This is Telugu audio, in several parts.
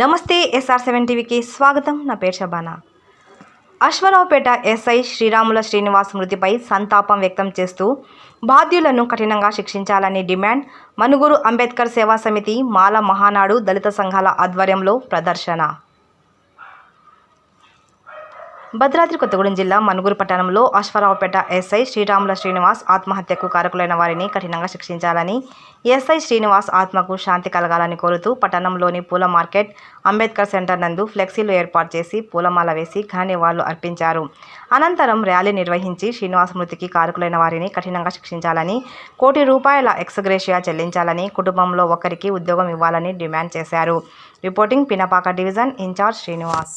నమస్తే ఎస్ఆర్ సెవెన్ టీవీకి స్వాగతం. నా పేరు షబానా. అశ్వరావుపేట ఎస్ఐ శ్రీరాముల శ్రీనివాస్ మృతిపై సంతాపం వ్యక్తం చేస్తూ బాధ్యులను కఠినంగా శిక్షించాలని డిమాండ్ మనుగురు అంబేద్కర్ సేవా సమితి మాల మహానాడు దళిత సంఘాల ఆధ్వర్యంలో ప్రదర్శన. భద్రాద్రి కొత్తగూడెం జిల్లా మనుగురు పట్టణంలో అశ్వరావుపేట ఎస్ఐ శ్రీరాముల శ్రీనివాస్ ఆత్మహత్యకు కారకులైన వారిని కఠినంగా శిక్షించాలని ఎస్ఐ శ్రీనివాస్ ఆత్మకు శాంతి కలగాలని కోరుతూ పట్టణంలోని పూల మార్కెట్ అంబేద్కర్ సెంటర్ నందు ఫ్లెక్సీలు ఏర్పాటు చేసి పూలమాల వేసి ఘన నివాళులు అర్పించారు. అనంతరం ర్యాలీ నిర్వహించి శ్రీనివాస్ మృతికి కారకులైన వారిని కఠినంగా శిక్షించాలని కోటి రూపాయల ఎక్స్గ్రేషియా చెల్లించాలని కుటుంబంలో ఒకరికి ఉద్యోగం ఇవ్వాలని డిమాండ్ చేశారు. Reporting Pinapaka division incharge Srinivas.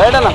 Right అన్న.